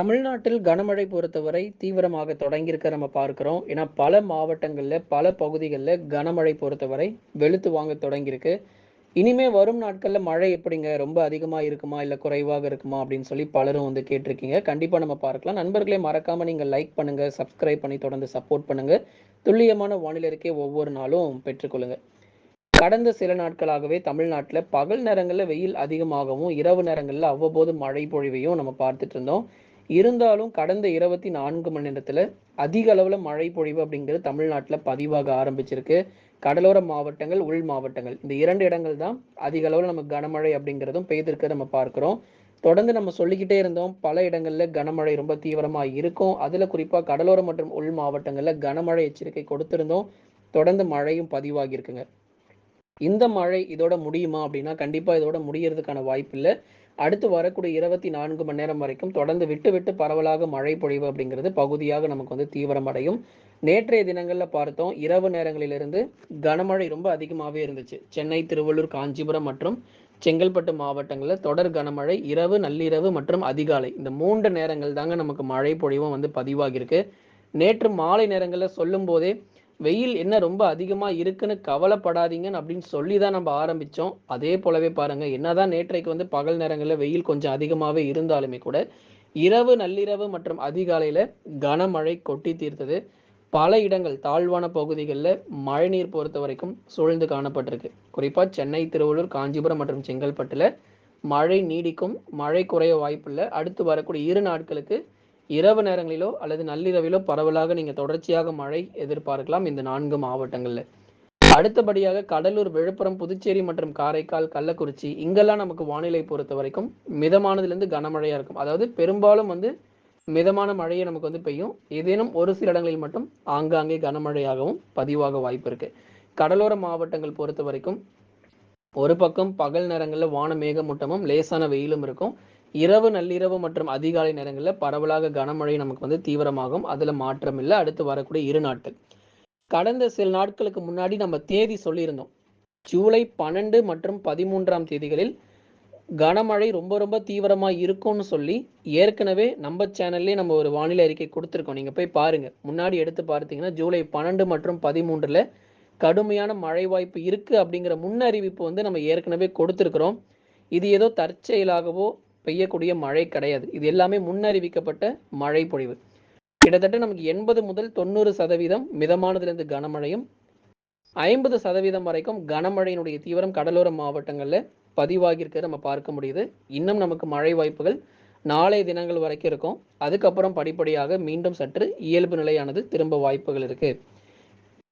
தமிழ்நாட்டில் கனமழை பொறுத்தவரை தீவிரமாக தொடங்கியிருக்க நம்ம பார்க்குறோம். ஏன்னா பல மாவட்டங்களில் பல பகுதிகளில் கனமழை பொறுத்தவரை வெளுத்து வாங்க தொடங்கியிருக்கு. இனிமே வரும் நாட்களில் மழை எப்படிங்க? ரொம்ப அதிகமாக இருக்குமா? இல்லை குறைவாக இருக்குமா? அப்படின்னு சொல்லி பலரும் வந்து கேட்டிருக்கீங்க. கண்டிப்பாக நம்ம பார்க்கலாம். நண்பர்களே மறக்காமல் நீங்கள் லைக் பண்ணுங்கள் சப்ஸ்கிரைப் பண்ணி தொடர்ந்து சப்போர்ட் பண்ணுங்கள் துல்லியமான வானிலருக்கே ஒவ்வொரு நாளும் பெற்றுக்கொள்ளுங்க கடந்த சில நாட்களாகவே தமிழ்நாட்டில் பகல் நேரங்களில் வெயில் அதிகமாகவும் இரவு நேரங்களில் அவ்வப்போது மழை பொழிவையும் நம்ம பார்த்துட்டு இருந்தோம். இருந்தாலும் கடந்த இருபத்தி நான்கு மணி நேரத்தில் அதிக அளவில் மழை பொழிவு அப்படிங்கிறது தமிழ்நாட்டில் பதிவாக ஆரம்பிச்சிருக்கு. கடலோர மாவட்டங்கள் உள் மாவட்டங்கள். இந்த இரண்டு இடங்கள் தான் அதிக அளவில் நம்ம கனமழை அப்படிங்கிறதும் பெய்திருக்க நம்ம பார்க்குறோம். தொடர்ந்து நம்ம சொல்லிக்கிட்டே இருந்தோம். பல இடங்கள்ல கனமழை ரொம்ப தீவிரமா இருக்கும். அதுல குறிப்பாக கடலோர மற்றும் உள் மாவட்டங்களில் கனமழை எச்சரிக்கை கொடுத்திருந்தோம். தொடர்ந்து மழையும் பதிவாகியிருக்குங்க. இந்த மழை இதோட முடியுமா அப்படின்னா கண்டிப்பா இதோட முடியறதுக்கான வாய்ப்பு இல்லை அடுத்து வரக்கூடிய இருபத்தி நான்கு மணி நேரம் வரைக்கும் தொடர்ந்து விட்டு விட்டு பரவலாக மழை பொழிவு அப்படிங்கிறது பகுதியாக நமக்கு வந்து தீவிரமடையும் நேற்றைய தினங்களில் பார்த்தோம் இரவு நேரங்களிலிருந்து கனமழை ரொம்ப அதிகமாகவே இருந்துச்சு. சென்னை திருவள்ளூர் காஞ்சிபுரம் மற்றும் செங்கல்பட்டு மாவட்டங்களில் தொடர் கனமழை இரவு நள்ளிரவு மற்றும் அதிகாலை. இந்த மூன்று நேரங்கள் தாங்க நமக்கு மழை பொழிவும் வந்து பதிவாகியிருக்கு. நேற்று மாலை நேரங்களில் சொல்லும் போதே வெயில் என்ன ரொம்ப அதிகமாக இருக்குன்னு கவலைப்படாதீங்கன்னு அப்படின்னு சொல்லி தான் நம்ம ஆரம்பித்தோம் அதே போலவே பாருங்கள் என்னதான் நேற்றைக்கு வந்து பகல் நேரங்களில் வெயில் கொஞ்சம் அதிகமாகவே இருந்தாலுமே கூட இரவு நள்ளிரவு மற்றும் அதிகாலையில் கனமழை கொட்டி தீர்த்தது. பல இடங்கள் தாழ்வான பகுதிகளில் மழைநீர் பொறுத்த வரைக்கும் சூழ்ந்து காணப்பட்டிருக்கு. குறிப்பாக சென்னை திருவள்ளூர் காஞ்சிபுரம் மற்றும் செங்கல்பட்டில் மழை நீடிக்கும் மழை குறைய வாய்ப்பில்லை அடுத்து வரக்கூடிய இரு நாட்களுக்கு இரவு நேரங்களிலோ அல்லது நள்ளிரவிலோ பரவலாக நீங்கள் தொடர்ச்சியாக மழை எதிர்பார்க்கலாம் இந்த நான்கு மாவட்டங்களில். அடுத்தபடியாக கடலூர் விழுப்புரம் புதுச்சேரி மற்றும் காரைக்கால் கள்ளக்குறிச்சி இங்கெல்லாம் நமக்கு வானிலை பொறுத்த வரைக்கும் மிதமானதுலேருந்து கனமழையாக இருக்கும். அதாவது பெரும்பாலும் வந்து மிதமான மழையை நமக்கு வந்து பெய்யும். ஏதேனும் ஒரு சில இடங்களில் மட்டும் ஆங்காங்கே கனமழையாகவும் பதிவாக வாய்ப்பு இருக்கு. கடலோர மாவட்டங்கள் பொறுத்த வரைக்கும் ஒரு பக்கம் பகல் நேரங்களில் வான மேகமூட்டமும் லேசான வெயிலும் இருக்கும். இரவு நள்ளிரவு மற்றும் அதிகாலை நேரங்களில் பரவலாக கனமழை நமக்கு வந்து தீவிரமாகும். அதில் மாற்றம் இல்லை. அடுத்து வரக்கூடிய இரு நாட்கள். கடந்த சில நாட்களுக்கு முன்னாடி நம்ம தேதி சொல்லியிருந்தோம். ஜூலை பன்னெண்டு மற்றும் பதிமூன்றாம் தேதிகளில் கனமழை ரொம்ப ரொம்ப தீவிரமாக இருக்கும்னு சொல்லி ஏற்கனவே நம்ம சேனல்லே நம்ம ஒரு வானிலை அறிக்கை கொடுத்துருக்கோம். நீங்கள் போய் பாருங்கள் முன்னாடி எடுத்து பார்த்தீங்கன்னா ஜூலை பன்னெண்டு மற்றும் பதிமூன்றில் கடுமையான மழை வாய்ப்பு இருக்குது அப்படிங்கிற முன்னறிவிப்பு வந்து நம்ம ஏற்கனவே கொடுத்துருக்குறோம். இது ஏதோ தற்செயலாகவோ பெய்யக்கூடிய மழை கிடையாது. இது எல்லாமே முன்னறிவிக்கப்பட்ட மழை பொழிவு. கிட்டத்தட்ட நமக்கு எண்பது முதல் தொண்ணூறு சதவீதம் மிதமானதுலேருந்து கனமழையும் ஐம்பது சதவீதம் வரைக்கும் கனமழையினுடைய தீவிரம் கடலோர மாவட்டங்களில் பதிவாகியிருக்க நம்ம பார்க்க முடியுது. இன்னும் நமக்கு மழை வாய்ப்புகள் நாளைய தினங்கள் வரைக்கும் இருக்கும். அதுக்கப்புறம் படிப்படியாக மீண்டும் சற்று இயல்பு நிலையானது திரும்ப வாய்ப்புகள் இருக்குது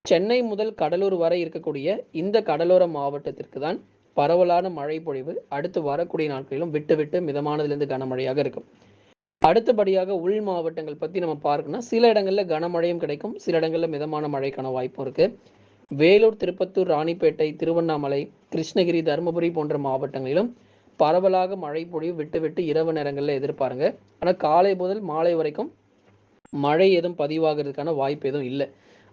சென்னை முதல் கடலூர் வரை இருக்கக்கூடிய இந்த கடலோர மாவட்டத்திற்கு தான் பரவலான மழை பொழிவு அடுத்து வரக்கூடிய நாட்களிலும் விட்டு விட்டு மிதமானதுலேருந்து கனமழையாக இருக்கும். அடுத்தபடியாக உள் மாவட்டங்கள் பற்றி நம்ம பார்க்கணும்னா சில இடங்களில் கனமழையும் கிடைக்கும் சில இடங்களில் மிதமான மழைக்கான வாய்ப்பும் இருக்குது வேலூர் திருப்பத்தூர் ராணிப்பேட்டை திருவண்ணாமலை கிருஷ்ணகிரி தருமபுரி போன்ற மாவட்டங்களிலும் பரவலாக மழை பொழிவு விட்டு விட்டு இரவு நேரங்களில் எதிர்பாருங்க. ஆனால் காலை முதல் மாலை வரைக்கும் மழை எதுவும் பதிவாகிறதுக்கான வாய்ப்பு எதுவும் இல்லை.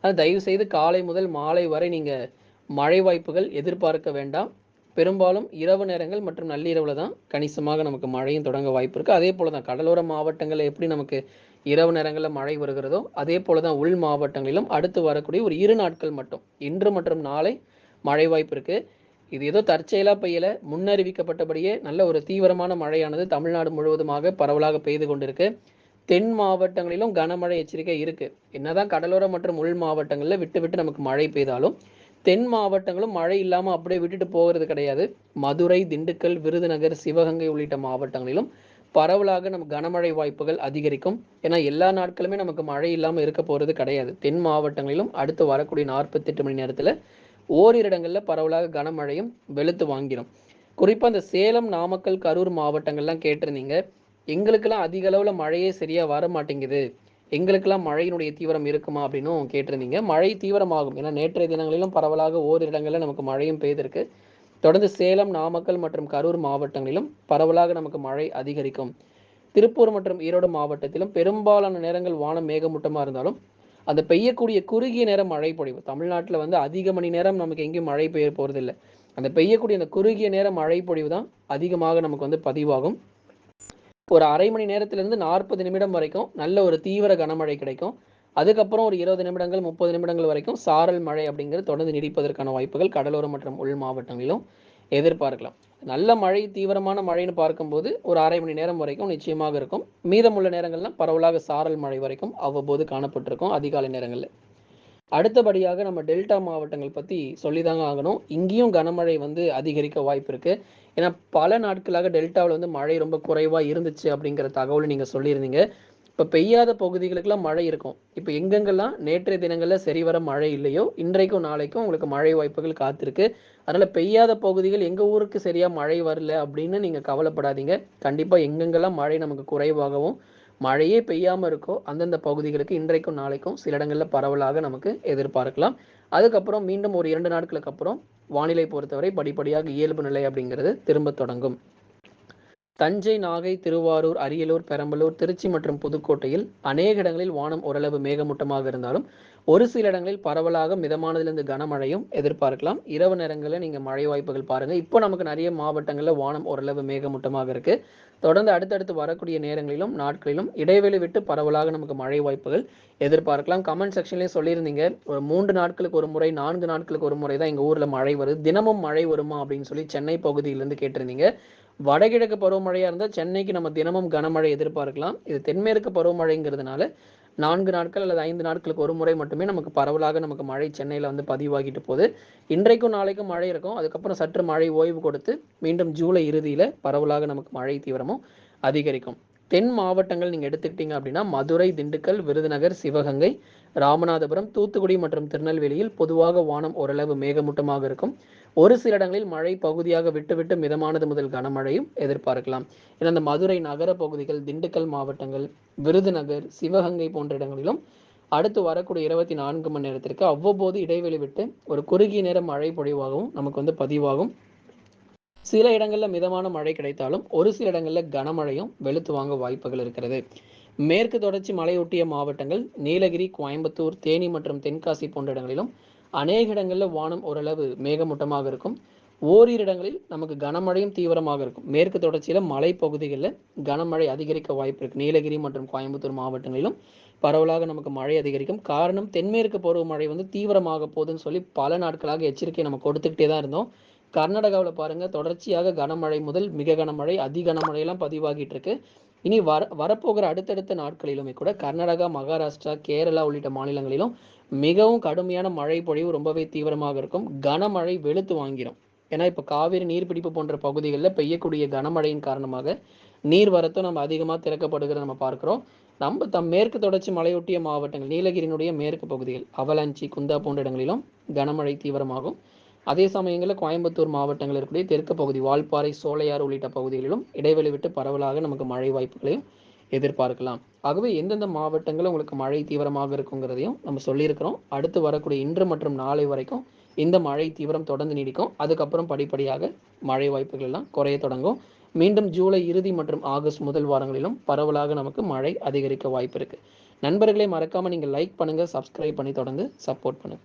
ஆனால் தயவு செய்து காலை முதல் மாலை வரை நீங்கள் மழை வாய்ப்புகள் எதிர்பார்க்க வேண்டாம். பெரும்பாலும் இரவு நேரங்கள் மற்றும் நள்ளிரவில் தான் கணிசமாக நமக்கு மழையும் தொடங்க வாய்ப்பு இருக்குது அதே போல் தான் கடலோர மாவட்டங்களில் எப்படி நமக்கு இரவு நேரங்களில் மழை வருகிறதோ அதே போல தான் உள் மாவட்டங்களிலும் அடுத்து வரக்கூடிய ஒரு இரு நாட்கள் மட்டும் இன்று மற்றும் நாளை மழை வாய்ப்பு இருக்கு. இது ஏதோ தற்செயலாக பெய்யல முன்னறிவிக்கப்பட்டபடியே நல்ல ஒரு தீவிரமான மழையானது தமிழ்நாடு முழுவதுமாக பரவலாக பெய்து கொண்டிருக்கு. தென் மாவட்டங்களிலும் கனமழை எச்சரிக்கை இருக்கு. என்னதான் கடலோர மற்றும் உள் மாவட்டங்களில் விட்டு விட்டு நமக்கு மழை பெய்தாலும் தென் மாவட்டங்களும் மழை இல்லாமல் அப்படியே விட்டுட்டு போகிறது கிடையாது. மதுரை திண்டுக்கல் விருதுநகர் சிவகங்கை உள்ளிட்ட மாவட்டங்களிலும் பரவலாக நம்ம கனமழை வாய்ப்புகள் அதிகரிக்கும். ஏன்னா எல்லா நாட்களுமே நமக்கு மழை இல்லாமல் இருக்க போகிறது கிடையாது. தென் மாவட்டங்களிலும் அடுத்து வரக்கூடிய நாற்பத்தெட்டு மணி நேரத்தில் ஓரிரு இடங்களில் பரவலாக கனமழையும் வெளுத்து வாங்கிடும் குறிப்பாக இந்த சேலம் நாமக்கல் கரூர் மாவட்டங்கள்லாம் கேட்டிருந்தீங்க. எங்களுக்கெல்லாம் அதிக அளவில் மழையே சரியாக வர மாட்டேங்குது எங்களுக்கெல்லாம் மழையினுடைய தீவிரம் இருக்குமா அப்படின்னும் கேட்டிருந்தீங்க. மழை தீவிரமாகும். ஏன்னா நேற்றைய தினங்களிலும் பரவலாக ஓரிரு இடங்களில் நமக்கு மழையும் பெய்திருக்கு. தொடர்ந்து சேலம் நாமக்கல் மற்றும் கரூர் மாவட்டங்களிலும் பரவலாக நமக்கு மழை அதிகரிக்கும். திருப்பூர் மற்றும் ஈரோடு மாவட்டத்திலும் பெரும்பாலான நேரங்கள் வானம் மேகமூட்டமாக இருந்தாலும் அந்த பெய்யக்கூடிய குறுகிய நேரம் மழை பொழிவு. தமிழ்நாட்டில் வந்து அதிக மணி நேரம் நமக்கு எங்கேயும் மழை பெய்ய போகிறதில்லை அந்த பெய்யக்கூடிய அந்த குறுகிய நேரம் மழை பொழிவு தான் அதிகமாக நமக்கு வந்து பதிவாகும். ஒரு அரை மணி நேரத்திலிருந்து நாற்பது நிமிடம் வரைக்கும் நல்ல ஒரு தீவிர கனமழை கிடைக்கும். அதுக்கப்புறம் ஒரு இருபது நிமிடங்கள் முப்பது நிமிடங்கள் வரைக்கும் சாரல் மழை அப்படிங்கிறது தொடர்ந்து நீடிப்பதற்கான வாய்ப்புகள் கடலோரம் மற்றும் உள் மாவட்டங்களிலும் எதிர்பார்க்கலாம். நல்ல மழை தீவிரமான மழைன்னு பார்க்கும்போது ஒரு அரை மணி நேரம் வரைக்கும் நிச்சயமாக இருக்கும். மீதமுள்ள நேரங்கள்லாம் பரவலாக சாரல் மழை வரைக்கும் அவ்வப்போது காணப்பட்டிருக்கும் அதிகாலை நேரங்களில். அடுத்தபடியாக நம்ம டெல்டா மாவட்டங்கள் பற்றி சொல்லிதாங்க ஆகணும். இங்கேயும் கனமழை வந்து அதிகரிக்க வாய்ப்பு இருக்கு. ஏன்னா பல நாட்களாக டெல்டாவில் வந்து மழை ரொம்ப குறைவாக இருந்துச்சு அப்படிங்கிற தகவல் நீங்கள் சொல்லியிருந்தீங்க. இப்போ பெய்யாத பகுதிகளுக்கெல்லாம் மழை இருக்கும். இப்போ எங்கெங்கெல்லாம் நேற்றைய தினங்களில் சரிவர மழை இல்லையோ இன்றைக்கும் நாளைக்கும் உங்களுக்கு மழை வாய்ப்புகள் காத்திருக்கு. அதனால் பெய்யாத பகுதிகள் எங்கள் ஊருக்கு சரியாக மழை வரல அப்படின்னு நீங்கள் கவலைப்படாதீங்க. கண்டிப்பாக எங்கெங்கெல்லாம் மழை நமக்கு குறைவாகவும் மழையே பெய்யாமல் இருக்கோ அந்தந்த பகுதிகளுக்கு இன்றைக்கும் நாளைக்கும் சில இடங்களில் பரவலாக நமக்கு எதிர்பார்க்கலாம். அதுக்கப்புறம் மீண்டும் ஒரு இரண்டு நாட்களுக்கு அப்புறம் வானிலை பொறுத்தவரை படிப்படியாக இயல்பு நிலை அப்படிங்கிறது திரும்ப தொடங்கும். தஞ்சை நாகை திருவாரூர் அரியலூர் பெரம்பலூர் திருச்சி மற்றும் புதுக்கோட்டையில் அநேக இடங்களில் வானம் ஓரளவு மேகமூட்டமாக இருந்தாலும் ஒரு சில இடங்களில் பரவலாக மிதமானதிலிருந்து கனமழையும் எதிர்பார்க்கலாம். இரவு நேரங்களில் நீங்கள் மழை வாய்ப்புகள் பாருங்கள் இப்போ நமக்கு நிறைய மாவட்டங்களில் வானம் ஓரளவு மேகமூட்டமாக இருக்குது தொடர்ந்து அடுத்தடுத்து வரக்கூடிய நேரங்களிலும் நாட்களிலும் இடைவெளி விட்டு பரவலாக நமக்கு மழை வாய்ப்புகள் எதிர்பார்க்கலாம். கமெண்ட் செக்ஷன்லேயே சொல்லியிருந்தீங்க. ஒரு மூன்று நாட்களுக்கு ஒரு முறை நான்கு நாட்களுக்கு ஒரு முறை தான் எங்கள் ஊரில் மழை வருது. தினமும் மழை வருமா அப்படின்னு சொல்லி சென்னை பகுதியிலேருந்து கேட்டிருந்தீங்க. வடகிழக்கு பருவமழையாக இருந்தால் சென்னைக்கு நம்ம தினமும் கனமழை எதிர்பார்க்கலாம். இது தென்மேற்கு பருவமழைங்கிறதுனால நான்கு நாட்கள் அல்லது ஐந்து நாட்களுக்கு ஒரு முறை மட்டுமே நமக்கு பரவலாக நமக்கு மழை சென்னையில் வந்து பதிவாகிட்டு போகுது. இன்றைக்கும் நாளைக்கும் மழை இருக்கும். அதுக்கப்புறம் சற்று மழை ஓய்வு கொடுத்து மீண்டும் ஜூலை இறுதியில் பரவலாக நமக்கு மழை தீவிரமும் அதிகரிக்கும். தென் மாவட்டங்கள் நீங்கள் எடுத்துக்கிட்டீங்க அப்படின்னா மதுரை திண்டுக்கல் விருதுநகர் சிவகங்கை ராமநாதபுரம் தூத்துக்குடி மற்றும் திருநெல்வேலியில் பொதுவாக வானம் ஓரளவு மேகமூட்டமாக இருக்கும். ஒரு சில இடங்களில் மழை பகுதியாக விட்டுவிட்டு மிதமானது முதல் கனமழையும் எதிர்பார்க்கலாம். ஏன்னா அந்த மதுரை நகர பகுதிகள் திண்டுக்கல் மாவட்டங்கள் விருதுநகர் சிவகங்கை போன்ற இடங்களிலும் அடுத்து வரக்கூடிய இருபத்தி நான்கு மணி நேரத்திற்கு அவ்வப்போது இடைவெளி விட்டு ஒரு குறுகிய நேர மழை பொழிவாகவும் நமக்கு வந்து பதிவாகும். சில இடங்களில் மிதமான மழை கிடைத்தாலும் ஒரு சில இடங்களில் கனமழையும் வெளுத்து வாங்க வாய்ப்புகள் இருக்கிறது. மேற்கு தொடர்ச்சி மலையொட்டிய மாவட்டங்கள் நீலகிரி கோயம்புத்தூர் தேனி மற்றும் தென்காசி போன்ற இடங்களிலும் அநேக இடங்களில் வானம் ஓரளவு மேகமூட்டமாக இருக்கும். ஓரிரு இடங்களில் நமக்கு கனமழையும் தீவிரமாக இருக்கும். மேற்கு தொடர்ச்சியில் மலைப்பகுதிகளில் கனமழை அதிகரிக்க வாய்ப்பு இருக்கு. நீலகிரி மற்றும் கோயம்புத்தூர் மாவட்டங்களிலும் பரவலாக நமக்கு மழை அதிகரிக்கும். காரணம் தென்மேற்கு பருவமழை வந்து தீவிரமாக போகுதுன்னு சொல்லி பல நாட்களாக எச்சரிக்கை நம்ம கொடுத்துக்கிட்டே தான் இருந்தோம். கர்நாடகாவில் பாருங்கள் தொடர்ச்சியாக கனமழை முதல் மிக கனமழை அதி கனமழையெல்லாம் பதிவாகிட்டு இருக்கு இனி வர வரப்போகிற அடுத்தடுத்த நாட்களிலுமே கூட கர்நாடகா மகாராஷ்டிரா கேரளா உள்ளிட்ட மாநிலங்களிலும் மிகவும் கடுமையான மழை பொழிவு ரொம்பவே தீவிரமாக இருக்கும். கனமழை வெளுத்து வாங்கிடும் ஏன்னா இப்போ காவிரி நீர்பிடிப்பு போன்ற பகுதிகளில் பெய்யக்கூடிய கனமழையின் காரணமாக நீர் வரத்தும் நம்ம அதிகமாக திறக்கப்படுகிறத நம்ம பார்க்குறோம். நம்ம தம் மேற்கு தொடர்ச்சி மலையொட்டிய மாவட்டங்கள் நீலகிரியினுடைய மேற்கு பகுதிகள் அவலாஞ்சி குந்தா போன்ற இடங்களிலும் கனமழை தீவிரமாகும். அதே சமயங்களில் கோயம்புத்தூர் மாவட்டங்களில் இருக்கக்கூடிய தெற்கு பகுதி வால்பாறை சோலையாறு உள்ளிட்ட பகுதிகளிலும் இடைவெளி விட்டு பரவலாக நமக்கு மழை வாய்ப்புகளையும் எதிர்பார்க்கலாம். ஆகவே எந்தெந்த மாவட்டங்களில் உங்களுக்கு மழை தீவிரமாக இருக்குங்கிறதையும் நம்ம சொல்லியிருக்கிறோம். அடுத்து வரக்கூடிய இன்று மற்றும் நாளை வரைக்கும் இந்த மழை தீவிரம் தொடர்ந்து நீடிக்கும். அதுக்கப்புறம் படிப்படியாக மழை வாய்ப்புகள் எல்லாம் குறைய தொடங்கும். மீண்டும் ஜூலை இறுதி மற்றும் ஆகஸ்ட் முதல் வாரங்களிலும் பரவலாக நமக்கு மழை அதிகரிக்க வாய்ப்பு இருக்கு. நண்பர்களை மறக்காம நீங்க லைக் பண்ணுங்க சப்ஸ்கிரைப் பண்ணி தொடர்ந்து சப்போர்ட் பண்ணுங்க.